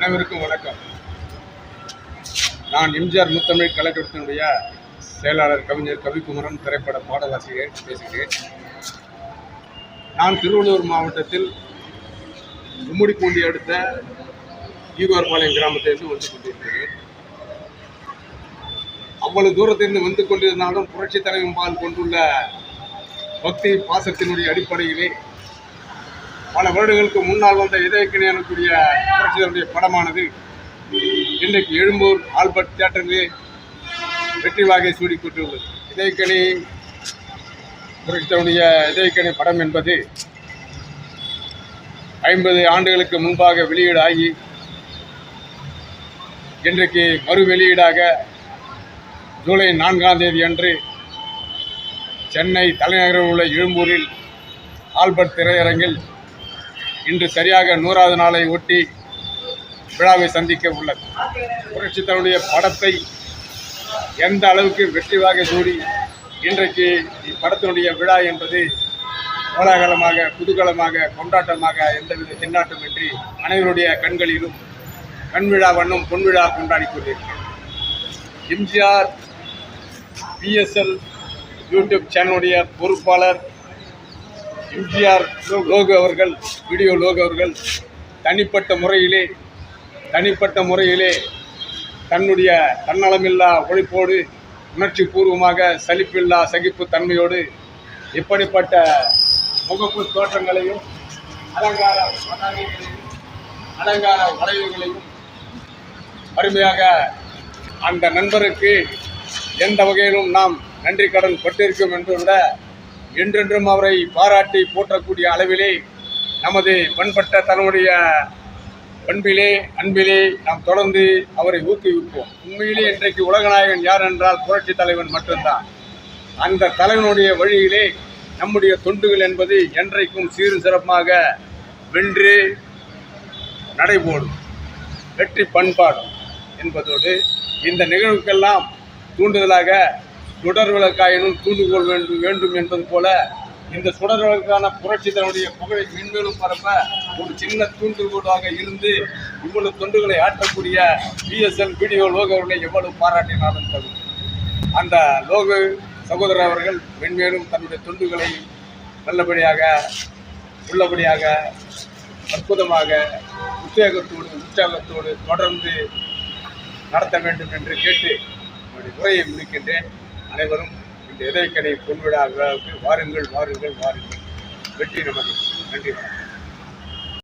அனைவருக்கும் வணக்கம். நான் எம்ஜிஆர் முத்தமிழ் கலைக்கூடத்தினுடைய செயலாளர் கவிஞர் கவிக்குமரன் திரைப்பட பாடலாசிரியர் பேசுகிறேன். நான் திருவள்ளூர் மாவட்டத்தில் உம்முடிப்பூண்டி அடுத்த ஈகோர்பாளையம் கிராமத்திலிருந்து வந்து கொண்டிருக்கிறேன். அவ்வளவு தூரத்திலிருந்து வந்து கொண்டிருந்தாலும் புரட்சித் தலைவன் பால் கொண்டுள்ள பக்தி பாசத்தினுடைய அடிப்படையிலே பல வருடங்களுக்கு முன்னால் வந்த இதயக்கிணி எனக்கூடிய புரட்சிதருடைய படமானது இன்றைக்கு எழும்பூர் ஆல்பர்ட் தியேட்டரிலே வெற்றி வாகை சூடிக்கொண்டுள்ளது இதயக்கணி புரட்சிதனுடைய இதயக்கணி படம் என்பது ஐம்பது ஆண்டுகளுக்கு முன்பாக வெளியீடாகி இன்றைக்கு மறு வெளியீடாக ஜூலை நான்காம் தேதி அன்று சென்னை தலைநகரில் உள்ள எழும்பூரில் ஆல்பர்ட் திரையரங்கில் இன்று சரியாக நூறாவது நாளை ஒட்டி விழாவை சந்திக்க உள்ளது. புரட்சி தன்னுடைய படத்தை எந்த அளவுக்கு வெற்றிவாக சூடி இன்றைக்கு இப்படத்தினுடைய விழா என்பது கோலாகலமாக புதுகலமாக கொண்டாட்டமாக எந்தவித திண்டாட்டமின்றி அனைவருடைய கண்களிலும் கண் விழா வண்ணம் பொன் விழா கொண்டாடி கொண்டிருக்கிறது எம்ஜிஆர் பிஎஸ்எல் யூடியூப் சேனலுடைய பொறுப்பாளர் எம்ஜிஆர் லோகு அவர்கள் வீடியோ லோகு அவர்கள் தனிப்பட்ட முறையிலே தனிப்பட்ட முறையிலே தன்னுடைய தன்னலமில்லா உழைப்போடு உணர்ச்சி பூர்வமாக சலிப்பில்லா சகிப்பு தன்மையோடு இப்படிப்பட்ட முகப்பு தோற்றங்களையும் அலங்கார பதாகைகளையும் அலங்கார வளைவுகளையும் அருமையாக அந்த நண்பருக்கு எந்த வகையிலும் நாம் நன்றி கடன் பட்டிருக்கும் என்று விட என்றென்றும் அவரை பாராட்டி போற்றக்கூடிய அளவிலே நமது பண்பட்ட தன்னுடைய பண்பிலே அன்பிலே நாம் தொடர்ந்து அவரை ஊக்குவிப்போம். உண்மையிலே இன்றைக்கு உலகநாயகன் யார் என்றால் புரட்சி தலைவன் மட்டும்தான். அந்த தலைவனுடைய வழியிலே நம்முடைய தொண்டுகள் என்பது என்றைக்கும் சீரும் சிறப்பாக வென்று நடைபோடும். வெற்றி பண்பாடும் என்பதோடு இந்த நிகழ்வுக்கெல்லாம் தூண்டுதலாக சுடர் விளக்காயினும் தூண்டுகோல் வேண்டும் வேண்டும் என்பது போல இந்த சுடர் விளக்கான புரட்சி தன்னுடைய புகழை மென்மேலும் பரப்ப ஒரு சின்ன தூண்டுகோலாக இருந்து இவ்வளவு தொண்டுகளை ஆற்றக்கூடிய பிஎஸ்எல் வீடியோ லோகோவை எவ்வளவு பாராட்டினாலும் தகும் அந்த லோக சகோதரர் அவர்கள் மென்மேலும் தன்னுடைய தொண்டுகளை நல்லபடியாக உள்ளபடியாக அற்புதமாக உத்வேகத்தோடு உற்சாகத்தோடு தொடர்ந்து நடத்த வேண்டும் என்று கேட்டு என்னுடைய உரையை முடிக்கின்றேன். அனைவரும் இந்த இதயக்கடை பொன்விழா விழாவுக்கு வாருங்கள் வாருங்கள் வாருங்கள். வெற்றி நமக்கு. நன்றி வணக்கம்.